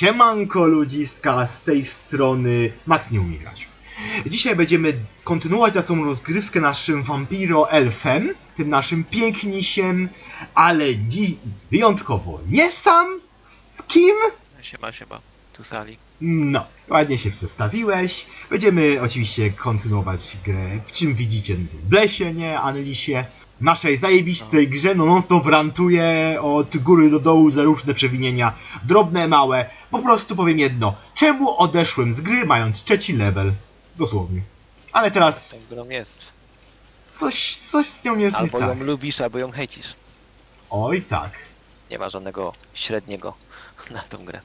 Siemanko ludziska, z tej strony Max nie umie grać. Dzisiaj będziemy kontynuować naszą rozgrywkę naszym Vampiro Elfem, tym naszym pięknisiem, ale dzi wyjątkowo nie sam, z kim? Siema, siema. Tu sali. No, ładnie się przedstawiłeś. Będziemy oczywiście kontynuować grę, w czym widzicie w Blesie, nie, Anlisie. Naszej zajebistej grze, no non stop rantuje od góry do dołu za różne przewinienia, drobne, małe. Po prostu powiem jedno, czemu odeszłem z gry mając trzeci level? Dosłownie. Ale teraz Tak grą jest. coś, coś z nią jest nie Albo tak. ją lubisz, albo ją hejcisz. Oj tak. Nie ma żadnego średniego na tą grę.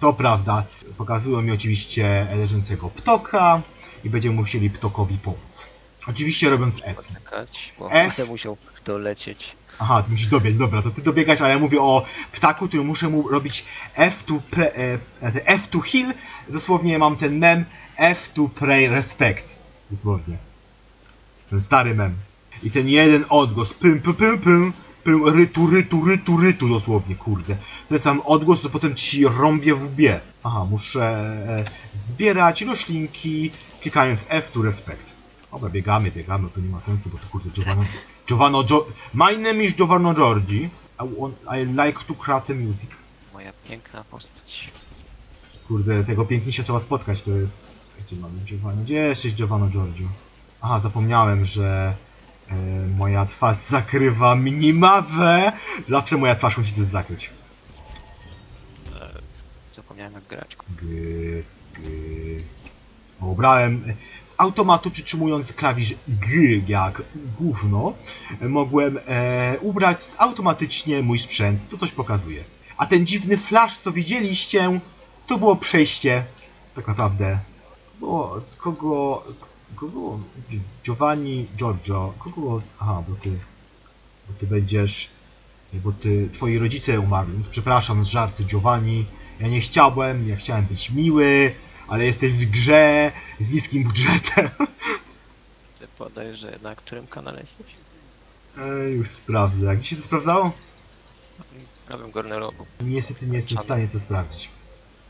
To prawda. Pokazują mi oczywiście leżącego ptoka i będziemy musieli ptokowi pomóc. Oczywiście robiąc F. Poczekać, bo F. będę musiał dolecieć. Aha, ty musisz dobiec, dobra, to ty dobiegać, ale ja mówię o ptaku, który muszę mu robić F to pre, e, e, F to heal, dosłownie mam ten mem F to pray respect, dosłownie. Ten stary mem. I ten jeden odgłos, pym, pym, pym, pym, pym, rytu, rytu, rytu, rytu, dosłownie, kurde. Ten sam odgłos, to potem ci rąbie w łbie. Aha, muszę e, zbierać roślinki, klikając F to respect. Dobra, biegamy, biegamy, to nie ma sensu, bo to kurde Giovanno... Giovanno... Gio... My name is Giovanno Giorgi. I, want, I like to craft music. Moja piękna postać. Kurde, tego pięknie trzeba spotkać, to jest... Gdzie mamy Giovanni? Gdzie jesteś Giovanno Giorgio? Aha, zapomniałem, że... E, moja twarz zakrywa minimawę. Zawsze moja twarz musi coś zakryć. Zapomniałem jak grać. G, g. Obrałem z automatu przytrzymując klawisz G jak gówno. Mogłem e, ubrać automatycznie mój sprzęt. To coś pokazuje. A ten dziwny flash, co widzieliście, to było przejście. Tak naprawdę. Było kogo. Kogo. Gi- Giovanni Giorgio. Kogo. Aha, bo ty. Bo ty będziesz. Bo ty. Twoi rodzice umarli. Przepraszam, z żarty Giovanni. Ja nie chciałem, ja chciałem być miły, ale jesteś w grze z niskim budżetem. Ty podajesz, że na którym kanale jesteś? Ej, już sprawdzę. Jak ci się to sprawdzało? W Nowym Górnym Rogu. Niestety nie jestem w stanie to sprawdzić,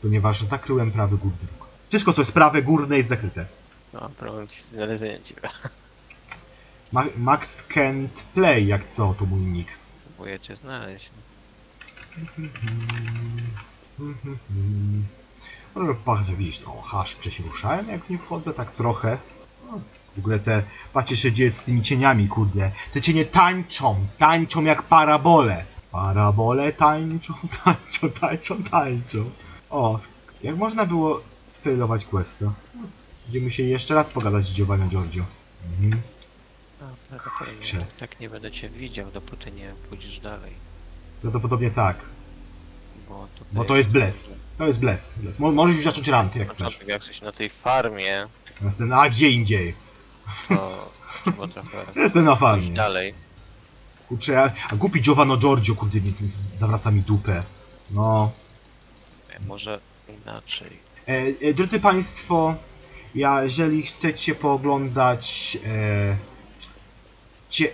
ponieważ zakryłem prawy górny róg. Wszystko, co jest prawe górne, jest zakryte. No, mam problem z znalezieniem ciebie. Ma Max Kent Play, jak co, to mój nick. Próbuję cię znaleźć. No, patrzę, widzisz, no, haszcze się ruszałem, jak w nie wchodzę, tak trochę. No, w ogóle te, patrzcie, się dzieje z tymi cieniami, kurde. Te cienie tańczą, tańczą jak parabole. Parabole tańczą, tańczą, tańczą, tańczą. O, jak można było sfailować questa? Będziemy się jeszcze raz pogadać z Giovanni Giorgio. Mhm. A, prawdopodobnie Kurczę. tak nie będę cię widział, dopóty nie pójdziesz dalej. Prawdopodobnie tak, Bo, tutaj bo to jest bles. To jest bles. bles. Mo możesz już zacząć ranty, jak chcesz. Początek jak coś na tej farmie, Następny, a gdzie indziej? to trzeba trochę Jestem na farmie. dalej. Kurczę, a, a głupi Giovanno Giorgio, kurde, mi z- zawraca mi dupę. No. Może inaczej. E, e, drodzy Państwo, ja, jeżeli chcecie pooglądać e, cie, e,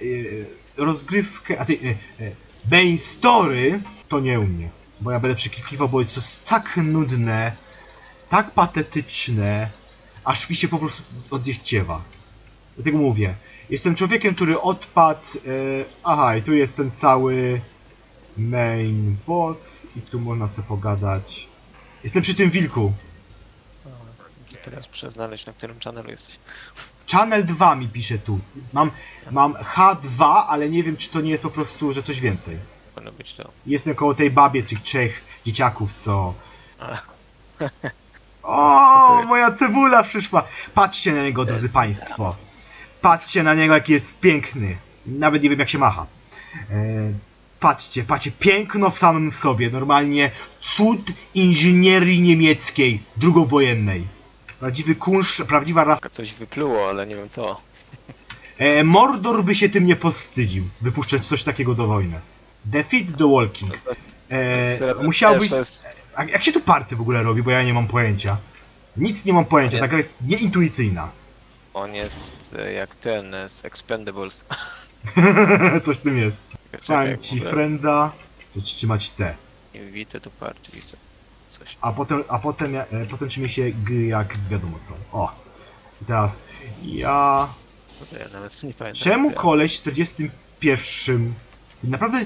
rozgrywkę, a ty, e, e, main story, to nie u mnie. Bo ja będę przeklikiwał, bo jest to tak nudne, tak patetyczne, aż mi się po prostu odjechciewa. Dlatego mówię, jestem człowiekiem, który odpadł, e, aha, i tu jest ten cały main boss i tu można sobie pogadać. Jestem przy tym wilku. Muszę teraz przeznaleźć, na którym channelu jesteś. Channel 2 mi pisze tu. Mam, mam H2, ale nie wiem, czy to nie jest po prostu, że coś więcej. Powinno być to. Jestem koło tej babie, tych trzech dzieciaków, co... O, moja cebula przyszła! Patrzcie na niego, drodzy państwo. Patrzcie na niego, jaki jest piękny. Nawet nie wiem, jak się macha. E, patrzcie, patrzcie, piękno w samym sobie. Normalnie cud inżynierii niemieckiej, drugowojennej. Prawdziwy kunsz, prawdziwa rasa. coś wypluło, ale nie wiem co. E, Mordor by się tym nie powstydził, wypuszczać coś takiego do wojny. Defeat the Walking. E, musiałbyś... A, jak się tu party w ogóle robi, bo ja nie mam pojęcia. Nic nie mam pojęcia, ta Jest- gra jest nieintuicyjna. On jest e, jak ten e, z Expendables. Coś w tym jest. Czekaj, Trzymam w ci ogóle. frienda. To ci trzymać T. Invite to party, widzę. coś. A potem, a potem, ja- e, potem czymie się G jak wiadomo co. O. I teraz ja... Kurde, Ja nawet nie pamiętam. Czemu koleś w 41... Naprawdę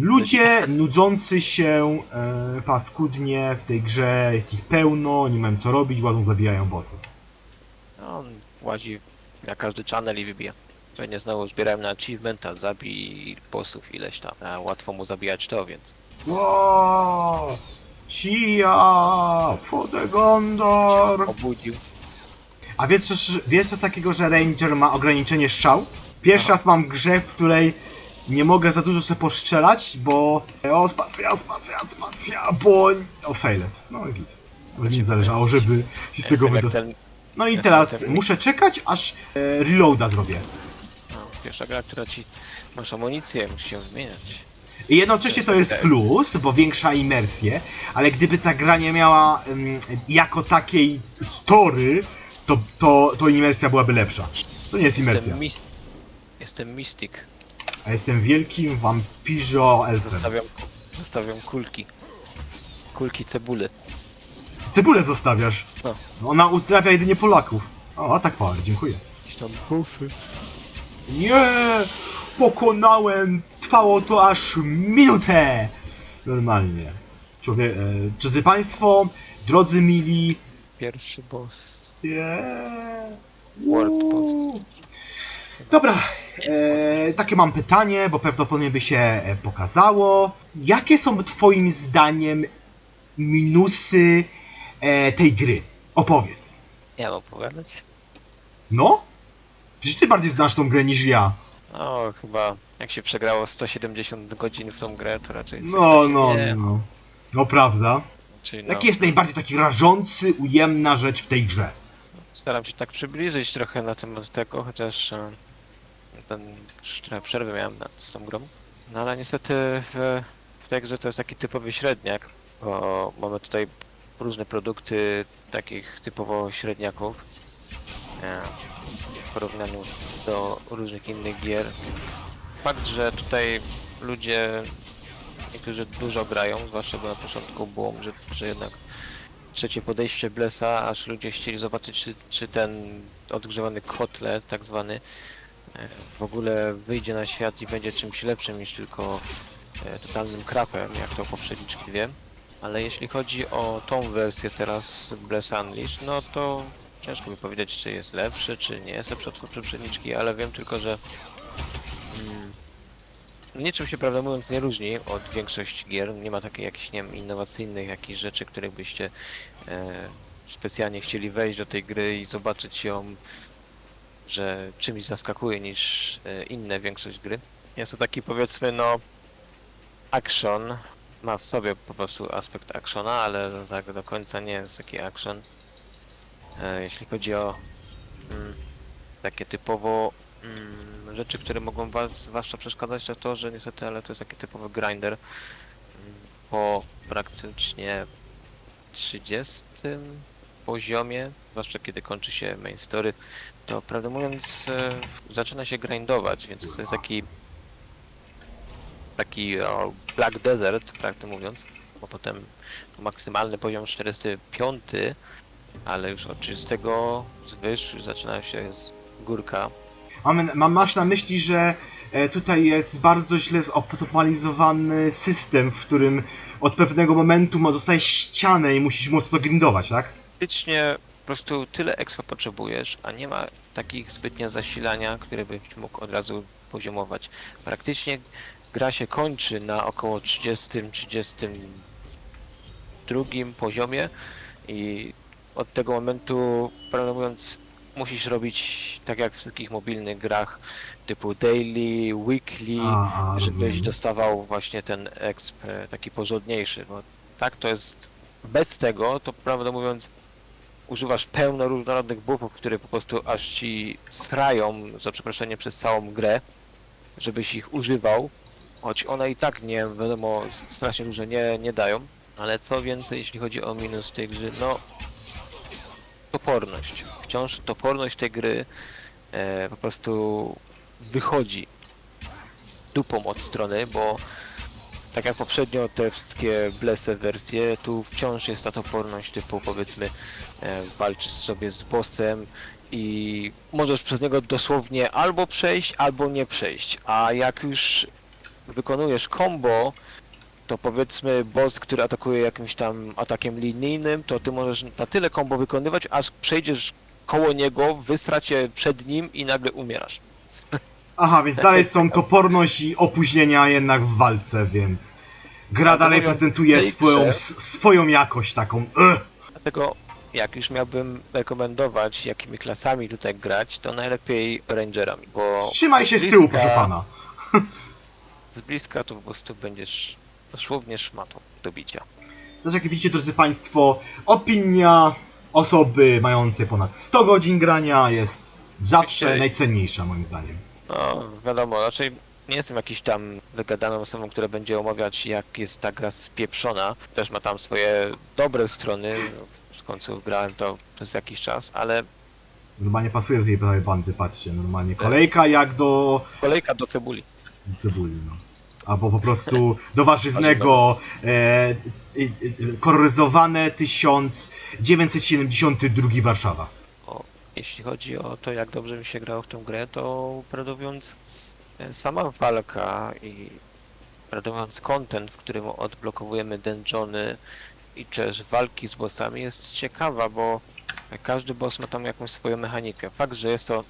ludzie nudzący się e, paskudnie w tej grze, jest ich pełno, nie mają co robić, ładą zabijają bossy. No, on łazi na każdy channel i wybija. Pewnie znowu zbierałem na achievementa, zabij bossów ileś tam. A łatwo mu zabijać to, więc Wow! Cia! Fodegondor! obudził. A wiesz coś, wiesz coś takiego, że Ranger ma ograniczenie strzał? Pierwszy raz mam grę, w której nie mogę za dużo sobie postrzelać, bo... O, spacja, spacja, spacja, bo... O, failed. No i git. Ale mi nie zależało, żeby się z tego wydostać. No i teraz muszę czekać, aż e, reloada zrobię. no, pierwsza gra, która ci... Masz amunicję, musisz się zmieniać. I jednocześnie to jest plus, bo większa imersję, ale gdyby ta gra nie miała ym, jako takiej story, to, to, to imersja byłaby lepsza. To nie jest imersja. Jestem, mis... Jestem Mystic. A jestem wielkim wampirzo elfem. Zostawiam, zostawiam kulki. Kulki cebuli. Cebulę zostawiasz. No. Ona uzdrawia jedynie Polaków. O, tak power, dziękuję. Jakieś tam buffy. Nie! Pokonałem! Trwało to aż minutę! Normalnie. Człowie... E, drodzy Państwo, drodzy mili... Pierwszy boss. Yeah. World Uuu. Dobra, e, takie mam pytanie, bo prawdopodobnie by się e, pokazało. Jakie są twoim zdaniem minusy e, tej gry? Opowiedz. Ja mam opowiadać? No? Przecież ty bardziej znasz tą grę niż ja. No, chyba jak się przegrało 170 godzin w tą grę, to raczej No, no, nie... no. No prawda. Czyli no, Jaki jest najbardziej taki rażący, ujemna rzecz w tej grze? staram się tak przybliżyć trochę na temat tego, chociaż e, ten trochę przerwy miałem nad, z tą grą. No ale niestety w, w tej grze to jest taki typowy średniak, bo mamy tutaj różne produkty takich typowo średniaków e, w porównaniu do różnych innych gier. Fakt, że tutaj ludzie niektórzy dużo grają, zwłaszcza bo na początku było, że, że jednak trzecie podejście Blessa, aż ludzie chcieli zobaczyć, czy, czy ten odgrzewany kotlet, tak zwany, w ogóle wyjdzie na świat i będzie czymś lepszym niż tylko e, totalnym krapem, jak to poprzedniczki dwie. Ale jeśli chodzi o tą wersję teraz Bless Unleashed, no to ciężko mi powiedzieć, czy jest lepszy, czy nie jest lepszy od poprzedniczki, ale wiem tylko, że mm, niczym się prawdę mówiąc nie różni od większości gier. Nie ma takich jakichś nie wiem, innowacyjnych jakichś rzeczy, których byście e, specjalnie chcieli wejść do tej gry i zobaczyć ją, że czymś zaskakuje niż e, inne większość gry. Jest to taki powiedzmy no action. Ma w sobie po prostu aspekt actiona, ale tak do końca nie jest taki action. E, jeśli chodzi o mm, takie typowo mm, rzeczy, które mogą was, zwłaszcza przeszkadzać, to to, że niestety, ale to jest taki typowy grinder. Mm, Po praktycznie 30 poziomie, zwłaszcza kiedy kończy się main story, to prawdę mówiąc e, zaczyna się grindować, więc to jest taki taki o, Black Desert, prawdę mówiąc, bo potem maksymalny poziom 45, ale już od 30 zwyż zaczyna się z górka Mam, mam, masz na myśli, że e, tutaj jest bardzo źle zoptymalizowany system, w którym od pewnego momentu ma, dostajesz ścianę i musisz mocno grindować, tak? faktycznie prostu tyle expa potrzebujesz, a nie ma takich zbytnio zasilania, które byś mógł od razu poziomować. Praktycznie gra się kończy na około 30-32 poziomie i od tego momentu, prawdę mówiąc, musisz robić tak jak w wszystkich mobilnych grach typu daily, weekly, A, a, żebyś rozumiem. dostawał właśnie ten exp taki porządniejszy, bo tak to jest bez tego, to prawdę mówiąc używasz pełno różnorodnych buffów, które po prostu aż ci srają, za przeproszeniem, przez całą grę, żebyś ich używał, choć one i tak nie, wiadomo, strasznie dużo nie, nie dają, ale co więcej, jeśli chodzi o minus tej gry, no toporność. Wciąż toporność tej gry e, po prostu wychodzi dupą od strony, bo tak jak poprzednio te wszystkie blese wersje, tu wciąż jest ta toporność typu powiedzmy e, walczysz sobie z bossem i możesz przez niego dosłownie albo przejść, albo nie przejść. A jak już wykonujesz combo, to powiedzmy boss, który atakuje jakimś tam atakiem linijnym, to ty możesz na tyle combo wykonywać, aż przejdziesz koło niego, wysracie przed nim i nagle umierasz. Aha, więc dalej są toporność i opóźnienia jednak w walce, więc gra dalej prezentuje swoją, s- swoją jakość taką. Ugh. Dlatego jak już miałbym rekomendować, jakimi klasami tutaj grać, to najlepiej rangerami, bo Trzymaj się z z tyłu, bliska- proszę pana. z bliska to po prostu będziesz dosłownie szmatą do bicia. Znaczy, jak widzicie, drodzy Państwo, opinia osoby mającej ponad 100 godzin grania jest zawsze Okej. najcenniejsza, moim zdaniem. No, wiadomo, raczej nie jestem jakiś tam wygadaną osobą, która będzie omawiać, jak jest ta gra spieprzona. Też ma tam swoje dobre strony, w końcu grałem to przez jakiś czas, ale Normalnie pasuje z jej prawej bandy, patrzcie, normalnie kolejka jak do kolejka do cebuli. cebuli, no. Albo po prostu do warzywnego, e, e, e, koloryzowane 1972 Warszawa. Jeśli chodzi o to, jak dobrze mi się grało w tę grę, to prawdę mówiąc, e, sama walka i prawdę mówiąc content, w którym odblokowujemy dungeony i też walki z bossami jest ciekawa, bo każdy boss ma tam jakąś swoją mechanikę. Fakt, że jest to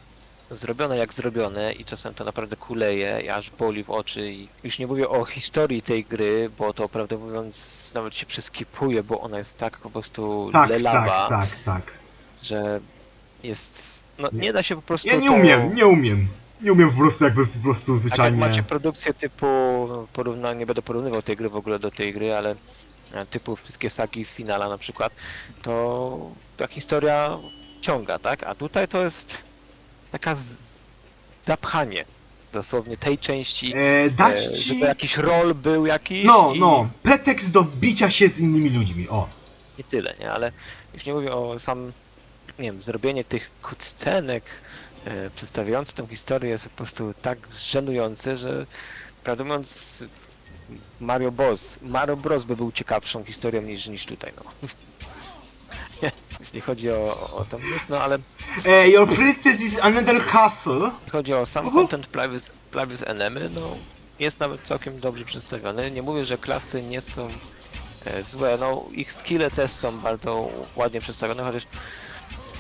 zrobione jak zrobione i czasem to naprawdę kuleje i aż boli w oczy i już nie mówię o historii tej gry, bo to prawdę mówiąc nawet się przeskipuje, bo ona jest tak po prostu Tak, lelawa tak, tak, tak. że jest. No Nie. da się po prostu. Ja nie to- umiem, nie umiem. Nie umiem po prostu jakby po prostu Tak jak zwyczajnie... macie produkcję typu. no, Porówna, nie będę porównywał tej gry w ogóle do tej gry, ale e, typu wszystkie sagi Finala na przykład, to ta historia ciąga, tak? A tutaj to jest taka z... zapchanie dosłownie tej części. E, dać e, ci... Żeby jakiś rol był jakiś. No, i... no, pretekst do bicia się z innymi ludźmi, o. i tyle, nie? Ale już nie mówię o sam, nie wiem, zrobienie tych cutscenek e, przedstawiających tę historię jest po prostu tak żenujące, że prawdę mówiąc Mario Bros. Mario Bros. by był ciekawszą historią niż, niż tutaj, no. Jeśli chodzi o, o tę news, no ale E, your princess is another castle. jeśli chodzi o sam content Plavis, Plavis Enemy, no jest nawet całkiem dobrze przedstawiony. Nie mówię, że klasy nie są e, złe, no ich skille też są bardzo ładnie przedstawione, chociaż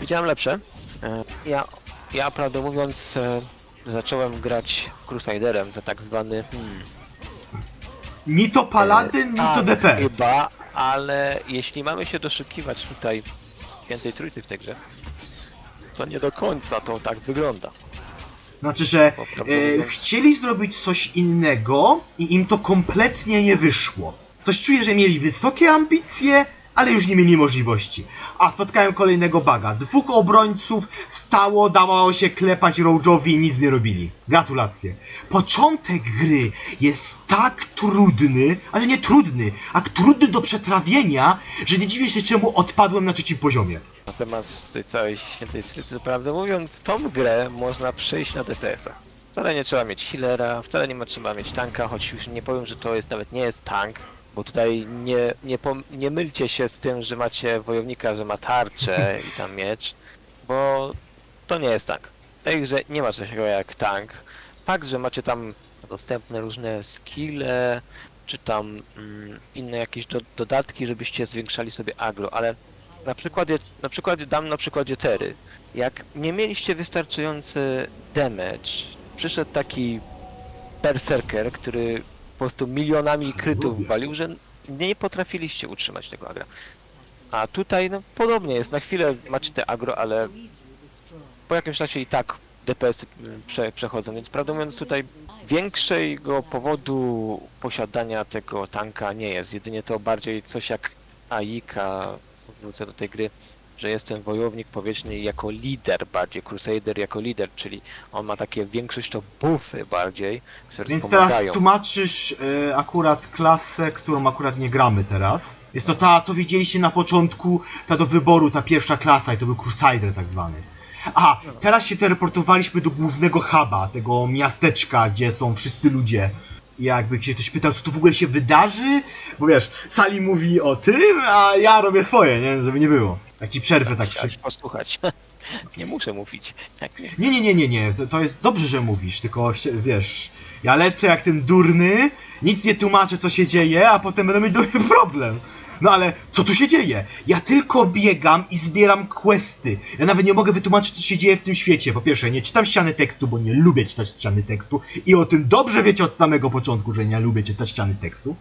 widziałem lepsze. E, ja, ja prawdę mówiąc e, zacząłem grać Crusaderem, to tak zwany hmm, Ni to paladyn, ni to DPS. Chyba, ale jeśli mamy się doszukiwać tutaj świętej trójcy w tej grze, to nie do końca to tak wygląda. Znaczy, że e, chcieli zrobić coś innego i im to kompletnie nie wyszło. Coś czuję, że mieli wysokie ambicje, ale już nie mieli możliwości. A spotkałem kolejnego baga. Dwóch obrońców stało, dawało się klepać Rogue'owi i nic nie robili. Gratulacje. Początek gry jest tak trudny, ale nie trudny, a trudny do przetrawienia, że nie dziwię się czemu odpadłem na trzecim poziomie. Na temat tej całej świętej trójcy, prawdę mówiąc, tą grę można przejść na DPS-ach. Wcale nie trzeba mieć healera, wcale nie trzeba mieć tanka, choć już nie powiem, że to jest nawet nie jest tank, bo tutaj nie, nie, pom- nie mylcie się z tym, że macie wojownika, że ma tarczę i tam miecz, bo to nie jest tej grze nie ma takiego jak tank. Fakt, że macie tam dostępne różne skille, czy tam mm, inne jakieś do, dodatki, żebyście zwiększali sobie agro, ale na przykładzie, na przykładzie dam na przykładzie Tery. Jak nie mieliście wystarczający damage, przyszedł taki berserker, który prostu milionami krytów walił, że nie potrafiliście utrzymać tego agra. A tutaj no podobnie jest, na chwilę macie te agro, ale po jakimś czasie i tak DPS prze, przechodzą, więc prawdę mówiąc tutaj większego powodu posiadania tego tanka nie jest, jedynie to bardziej coś jak Aika, wrócę do tej gry, że jest ten wojownik powietrzny jako lider bardziej, Crusader jako lider, czyli on ma takie większość to buffy bardziej, które Więc teraz wspomagają. tłumaczysz e, akurat klasę, którą akurat nie gramy teraz. Jest to ta, to widzieliście na początku, ta do wyboru, ta pierwsza klasa i to był Crusader tak zwany. A, teraz się teleportowaliśmy do głównego huba, tego miasteczka, gdzie są wszyscy ludzie. Jakby się ktoś pytał, co tu w ogóle się wydarzy, bo wiesz, Sali mówi o tym, a ja robię swoje, nie? Żeby nie było. Jak ci przerwę tak. Chciałeś posłuchać. nie muszę mówić. Jak nie. Nie, nie, nie, nie, nie, to, to jest dobrze, że mówisz, tylko się- wiesz, ja lecę jak ten durny, nic nie tłumaczę, co się dzieje, a potem będę mieć duży problem. No ale co tu się dzieje? Ja tylko biegam i zbieram questy. Ja nawet nie mogę wytłumaczyć, co się dzieje w tym świecie. Po pierwsze, nie czytam ściany tekstu, bo nie lubię czytać ściany tekstu i o tym dobrze wiecie od samego początku, że nie lubię czytać ściany tekstu.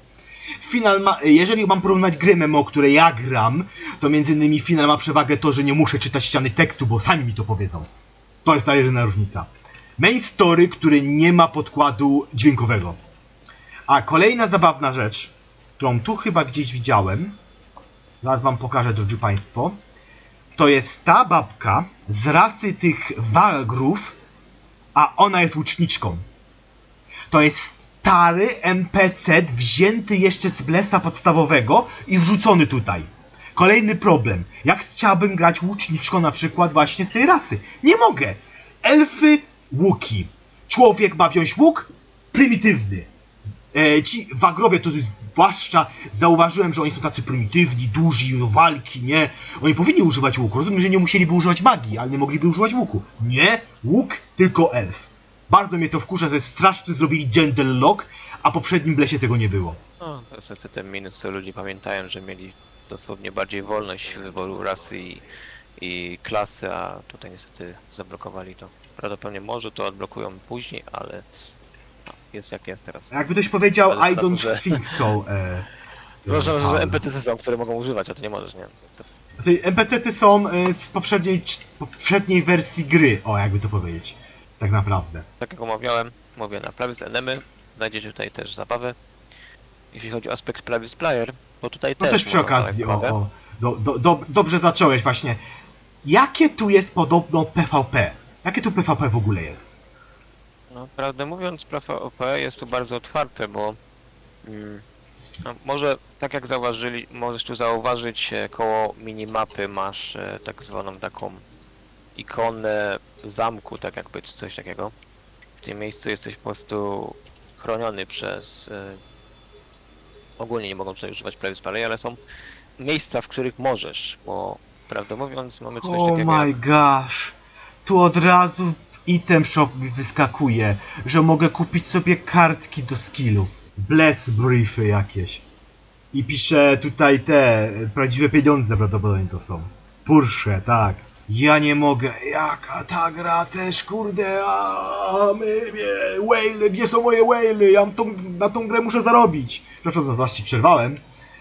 Final ma, jeżeli mam porównać gry MMO, które ja gram, to między innymi Final ma przewagę to, że nie muszę czytać ściany tekstu, bo sami mi to powiedzą. To jest ta jedyna różnica. Main story, który nie ma podkładu dźwiękowego. A kolejna zabawna rzecz, którą tu chyba gdzieś widziałem, zaraz wam pokażę, drodzy państwo, to jest ta babka z rasy tych wagrów, a ona jest łuczniczką. To jest stary NPC wzięty jeszcze z Blesta podstawowego i wrzucony tutaj. Kolejny problem. Jak chciałbym grać łuczniczką na przykład właśnie z tej rasy? Nie mogę. Elfy, łuki. Człowiek ma wziąć łuk? Prymitywny. E, ci wagrowie to zwłaszcza zauważyłem, że oni są tacy prymitywni, duzi, walki, nie? Oni powinni używać łuku. Rozumiem, że nie musieliby używać magii, ale nie mogliby używać łuku. Nie, łuk, tylko elf. Bardzo mnie to wkurza, że straszcy zrobili gender lock, a poprzednim blesie tego nie było. No, to jest niestety ten minus, co ludzie pamiętają, że mieli dosłownie bardziej wolność wyboru rasy i, i klasy, a tutaj niestety zablokowali to. Prawdopodobnie może to odblokują później, ale jest jak jest teraz. Jakby ktoś powiedział, Ale I to, don't think so. E, Zwłaszcza, Paweł. że NPC są, które mogą używać, a to nie możesz, nie? To, Znaczy, NPC-ty są e, z poprzedniej, cz- poprzedniej wersji gry, o jakby to powiedzieć. Tak naprawdę. tak jak omawiałem, mówię na Plavis Enemy, znajdziecie tutaj też zabawę. Jeśli chodzi o aspekt Plavis Player, bo tutaj No też też przy można okazji, o, zabawę. o do, do, do, dobrze zacząłeś właśnie. Jakie tu jest podobno PvP? Jakie tu PvP w ogóle jest? No, prawdę mówiąc, PvP jest tu bardzo otwarte, bo mm, no, może tak jak zauważyli, możesz tu zauważyć e, koło minimapy masz e, tak zwaną taką ikonę zamku, tak jakby czy coś takiego. W tym miejscu jesteś po prostu chroniony przez e, ogólnie nie mogą tutaj używać prawie spalej, ale są miejsca, w których możesz, bo prawdę mówiąc mamy coś Oh takiego my jak gosh. Tu od razu item shop mi wyskakuje, że mogę kupić sobie kartki do skillów. Bless briefy jakieś. I pisze tutaj te e, prawdziwe pieniądze prawdopodobnie to są. Porsche, tak. Ja nie mogę. Jaka ta gra też, kurde, a my, whale, gdzie są moje whale? Ja tą, na tą grę muszę zarobić. Przepraszam, za zaś ci przerwałem,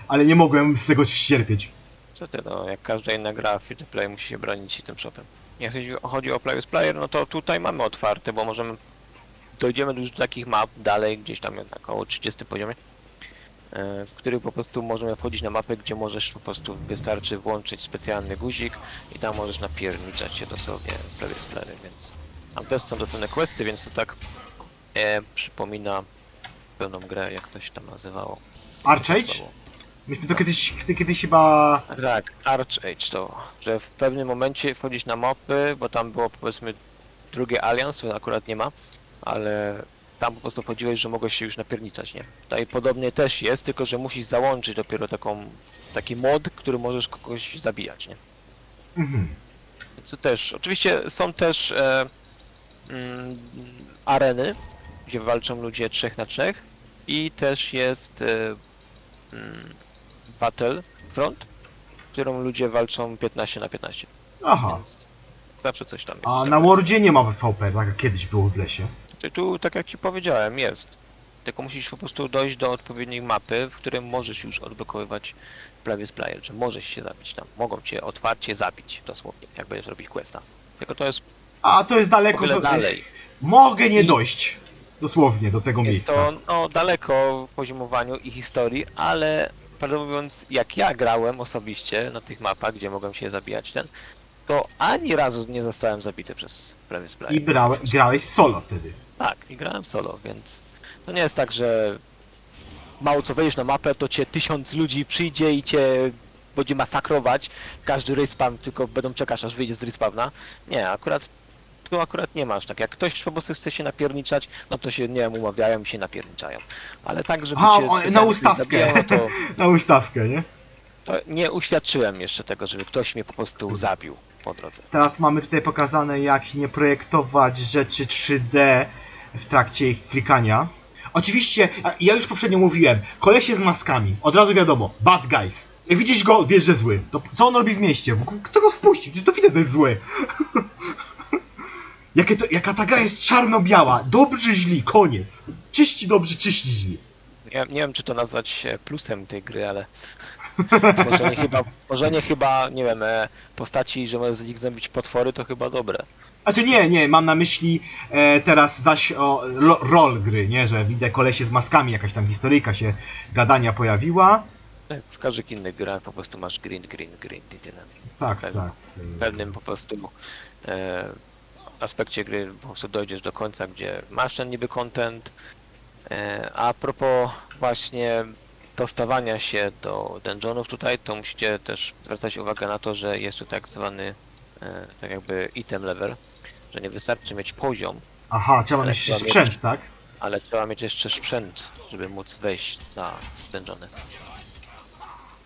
ale nie mogłem z tego cierpieć. Co ty, no, jak każda inna gra free to play musi się bronić tym shopem. Jeśli chodzi o Players Player, no to tutaj mamy otwarte, bo możemy... Dojdziemy już do takich map dalej, gdzieś tam na około 30 poziomie, e, w których po prostu możemy wchodzić na mapę, gdzie możesz po prostu, wystarczy włączyć specjalny guzik i tam możesz napierniczać się dosłownie w Players Player, więc... Tam też są dostępne questy, więc to tak e, przypomina pełną grę, jak to się tam nazywało. Archage? Myśmy to kiedyś, kiedyś chyba... Tak, Arch Age to, że w pewnym momencie wchodzić na mapy, bo tam było powiedzmy drugie alians, to akurat nie ma, ale tam po prostu wchodziłeś, że mogłeś się już napierniczać, nie? Tutaj podobnie też jest, tylko że musisz załączyć dopiero taką, taki mod, który możesz kogoś zabijać, nie? Mhm. Więc to też, oczywiście są też e, mm, areny, gdzie walczą ludzie 3 na 3 i też jest e, mm, Battlefront, w którą ludzie walczą 15 na 15, Aha. więc zawsze coś tam jest. A na Wordzie nie ma PvP, tak jak kiedyś było w lesie. Czy tu, tak jak ci powiedziałem, jest. Tylko musisz po prostu dojść do odpowiedniej mapy, w którym możesz już odblokowywać prawie z player, że możesz się zabić tam. Mogą cię otwarcie zabić, dosłownie, jak będziesz robić questa. Tylko to jest A to jest o daleko. wiele dalej. Mogę nie I- dojść. Dosłownie do tego Jest miejsca. to no, daleko w poziomowaniu i historii, ale prawdę mówiąc, jak ja grałem osobiście na tych mapach, gdzie mogłem się zabijać ten, to ani razu nie zostałem zabity przez prawie z player. I, brałe, I grałeś solo wtedy. Tak, i grałem solo, więc to nie jest tak, że mało co wejdziesz na mapę, to cię tysiąc ludzi przyjdzie i cię będzie masakrować. Każdy respawn tylko będą czekać, aż wyjdzie z respawna. Nie, akurat tu akurat nie masz. Tak jak ktoś po prostu chce się napierniczać, no to się, nie wiem, umawiają i się napierniczają. Ale tak, żeby Aha, cię o, na specjalnie ustawkę. zabijało, to, Na ustawkę, nie? to nie uświadczyłem jeszcze tego, żeby ktoś mnie po prostu zabił po drodze. Teraz mamy tutaj pokazane, jak nie projektować rzeczy 3D w trakcie ich klikania. Oczywiście, a- ja już poprzednio mówiłem, kolesie z maskami, od razu wiadomo, bad guys. Jak widzisz go, wiesz, że zły. To co on robi w mieście? W Kto go wpuścił? Przecież to widać, że jest zły. Jakie to, jaka ta gra jest czarno-biała. Dobrzy, źli, koniec. Czyści dobrzy, czyści źli. Nie, nie wiem, czy to nazwać e, plusem tej gry, ale tworzenie chyba, tworzenie chyba, nie wiem, e, postaci, że może z nich zrobić potwory, to chyba dobre. Znaczy nie, nie, mam na myśli e, teraz zaś o lo, rol gry, nie? Że widzę kolesie z maskami, jakaś tam historyjka się gadania pojawiła. Jak w każdych innych grach po prostu masz green, green, green i tyle. Tak, Tak. tak. W pewnym po prostu e, aspekcie gry po prostu dojdziesz do końca, gdzie masz ten niby content. E, a propos właśnie dostawania się do dungeonów tutaj, to musicie też zwracać uwagę na to, że jest tu tak zwany e, tak jakby item level, że nie wystarczy mieć poziom, Aha, trzeba mieć jeszcze sprzęt, mieć- tak? ale trzeba mieć jeszcze sprzęt, żeby móc wejść na dungeony.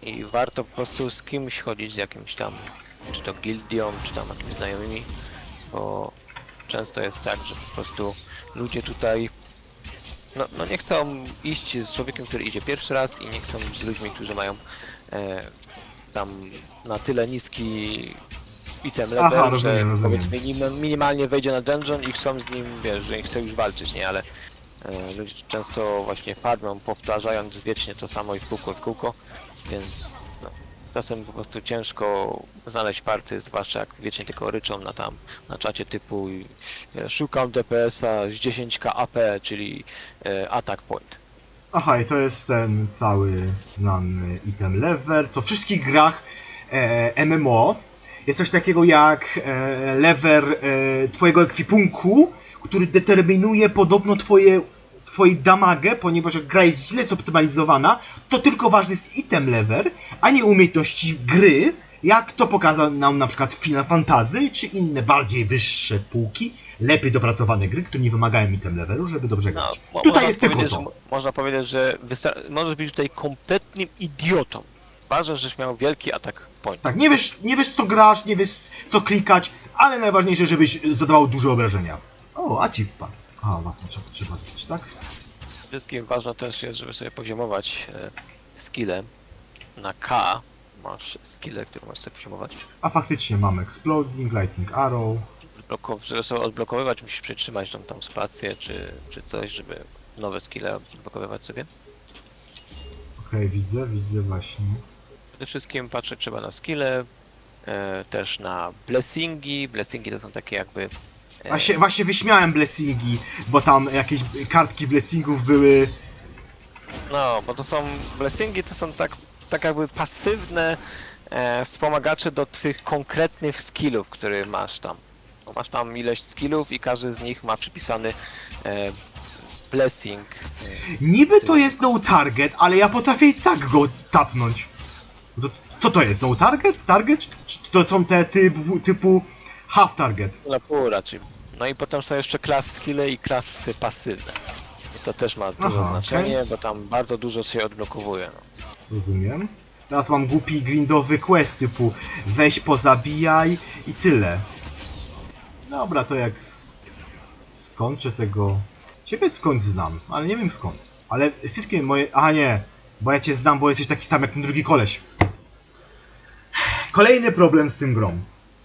I warto po prostu z kimś chodzić, z jakimś tam, czy to gildią, czy tam jakimiś znajomymi, bo często jest tak, że po prostu ludzie tutaj no, no nie chcą iść z człowiekiem, który idzie pierwszy raz i nie chcą z ludźmi, którzy mają e, tam na tyle niski item level, Aha, rozumiem, że rozumiem. powiedzmy minim, minimalnie wejdzie na dungeon i chcą z nim, wiesz, że nie chce już walczyć, nie, ale e, ludzie często właśnie farmią, powtarzając wiecznie to samo i w kółko, w kółko, więc czasem po prostu ciężko znaleźć party, zwłaszcza jak wiecznie tylko ryczą na tam, na czacie typu e, szukam DPS-a z 10k AP, czyli e, attack point. Aha, i to jest ten cały znany item lever, co w wszystkich grach e, MMO jest coś takiego jak e, lever e, twojego ekwipunku, który determinuje podobno twoje twojej damagę, ponieważ jak gra jest źle zoptymalizowana, to tylko ważny jest item lever, a nie umiejętności gry, jak to pokazał nam na przykład Final Fantasy, czy inne bardziej wyższe półki, lepiej dopracowane gry, które nie wymagają item leveru, żeby dobrze No, grać. mo- Tutaj jest tylko to. że Można powiedzieć, że możesz być tutaj kompletnym idiotą. Ważne, żeś miał wielki attack point. Tak, nie wiesz, nie wiesz co grasz, nie wiesz co klikać, ale najważniejsze, żebyś zadawał duże obrażenia. O, a ci wpadł. A, własne trzeba, trzeba zrobić, tak? Przede wszystkim ważne też jest, żeby sobie poziomować e, skille. Na K masz skille, które możesz sobie poziomować. A faktycznie mamy Exploding, Lightning Arrow. Żeby sobie odblokowywać, musisz przytrzymać tą, tą spację czy, czy coś, żeby nowe skille odblokowywać sobie. Okej, widzę, widzę właśnie. Przede wszystkim patrzeć trzeba na skille, e, też na blessingi. Blessingi to są takie jakby... e, Właśnie, właśnie wyśmiałem blessingi, bo tam jakieś kartki blessingów były. No, bo to są blessingi, to są tak, tak jakby pasywne e, wspomagacze do twych konkretnych skillów, które masz tam. Bo masz tam ileś skillów i każdy z nich ma przypisany e, blessing. Niby to jest no target, ale ja potrafię i tak go tapnąć. Co, to jest? No target? Target? Czy to są te typu, typu half target? na pół raczej. No i potem są jeszcze klas skille i klasy pasywne. I to też ma duże Aha, znaczenie, bo tam bardzo dużo się odblokowuje. No. Rozumiem. Teraz mam głupi grindowy quest typu weź pozabijaj i tyle. Dobra, to jak s- skończę tego... Ciebie skąd znam, ale nie wiem skąd. Ale wszystkie moje... A nie, bo ja cię znam, bo jesteś taki sam jak ten drugi koleś. Kolejny problem z tym grą.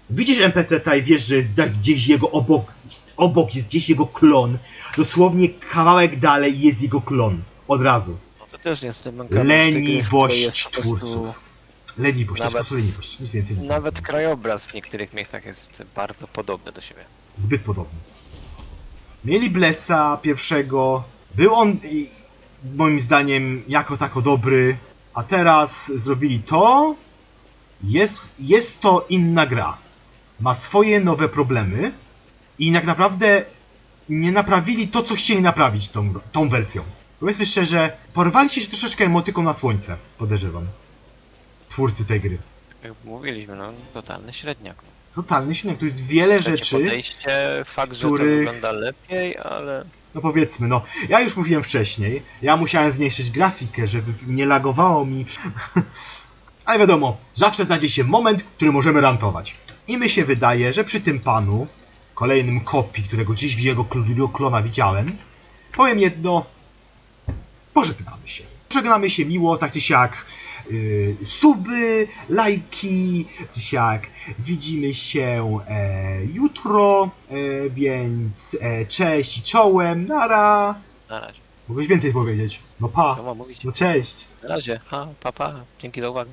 Widzisz NPC-ta i wiesz, że jest gdzieś jego obok, obok jest gdzieś jego klon. Dosłownie kawałek dalej jest jego klon. Od razu. no to też nie jest ten mankament tej gry, w której Leniwość jest po prostu- twórców. Leniwość, to jest po prostu leniwość, nic więcej nie Nawet krajobraz w niektórych miejscach jest bardzo podobny do siebie. Zbyt podobny. Mieli Blessa pierwszego, był on i, moim zdaniem jako tako dobry, a teraz zrobili to. Jest, jest to inna gra. Ma swoje nowe problemy i tak naprawdę nie naprawili to, co chcieli naprawić tą, tą wersją. Powiedzmy szczerze, porwali się troszeczkę emotyką na słońce, podejrzewam. Twórcy tej gry. Jak mówiliśmy, no totalny średniak. Totalny silnik. Tu jest wiele rzeczy. podejście, fakt, że których- to wygląda lepiej, ale No powiedzmy, no, ja już mówiłem wcześniej, ja musiałem zmniejszyć grafikę, żeby nie lagowało mi. Ale wiadomo, zawsze znajdzie się moment, w którym możemy rantować. I mi się wydaje, że przy tym panu, kolejnym kopii, którego gdzieś w jego kl- klona widziałem, powiem jedno, pożegnamy się. Pożegnamy się miło, tak czy siak. Yy, suby, lajki, czy siak. Widzimy się e, jutro, e, więc e, cześć i czołem, nara. na razie. Mogłeś więcej powiedzieć. No Co pa, mam mówić? no cześć. Na razie, ha, pa, pa, dzięki za uwagę.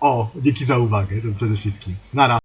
O, dzięki za uwagę, przede wszystkim. Nara.